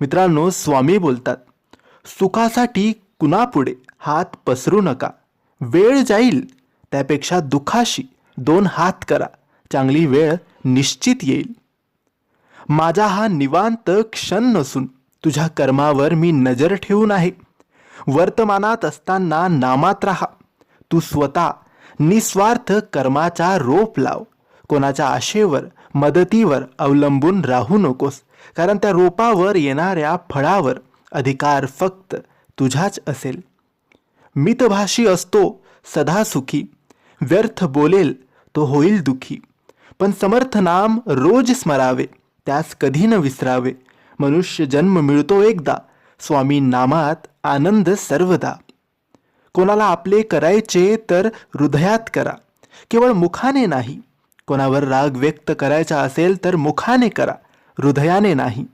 मित्रांनो स्वामी बोलतात सुखासाठी कुणापुढे हात पसरू नका. वेळ जाईल त्यापेक्षा दुखाशी दोन हात करा. चांगली वेळ निश्चित येईल. माझा हा निवांत क्षण नसून तुझ्या कर्मावर मी नजर ठेवून आहे. वर्तमानात असताना नामात राहा. तू स्वतः निस्वार्थ कर्माचा रोप लाव. कोणाच्या आशेवर मदतीवर अवलंबून राहू नकोस. कारण त्या रोपावर येणाऱ्या फळावर अधिकार फक्त तुझाच असेल. मितभाषी असतो सदा सुखी. व्यर्थ बोलेल तो होईल दुखी. पण समर्थ नाम रोज स्मरावे त्यास कधी न विसरावे. मनुष्य जन्म मिळतो एकदा स्वामी नामात आनंद सर्वदा. कोणाला आपले करायचे तर हृदयात करा. केवळ मुखाने नाही कोणावर राग व्यक्त करायचा असेल तर मुखाने करा हृदयाने नाही.